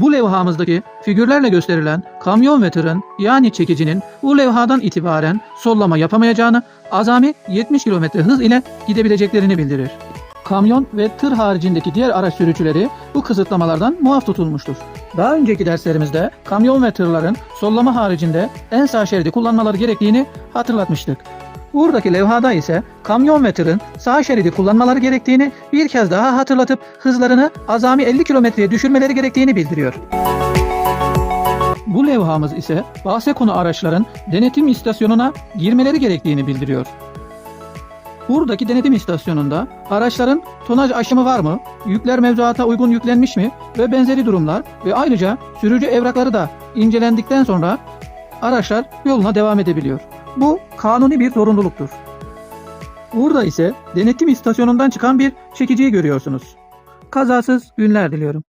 Bu levhamızdaki figürlerle gösterilen kamyon ve tırın yani çekicinin bu levhadan itibaren sollama yapamayacağını, azami 70 km hız ile gidebileceklerini bildirir. Kamyon ve tır haricindeki diğer araç sürücüleri bu kısıtlamalardan muaf tutulmuştur. Daha önceki derslerimizde kamyon ve tırların sollama haricinde en sağ şeridi kullanmaları gerektiğini hatırlatmıştık. Buradaki levhada ise kamyon ve tırın sağ şeridi kullanmaları gerektiğini bir kez daha hatırlatıp hızlarını azami 50 kilometreye düşürmeleri gerektiğini bildiriyor. Bu levhamız ise bahse konu araçların denetim istasyonuna girmeleri gerektiğini bildiriyor. Buradaki denetim istasyonunda araçların tonaj aşımı var mı, yükler mevzuata uygun yüklenmiş mi ve benzeri durumlar ve ayrıca sürücü evrakları da incelendikten sonra araçlar yoluna devam edebiliyor. Bu kanuni bir zorunluluktur. Burada ise denetim istasyonundan çıkan bir çekiciyi görüyorsunuz. Kazasız günler diliyorum.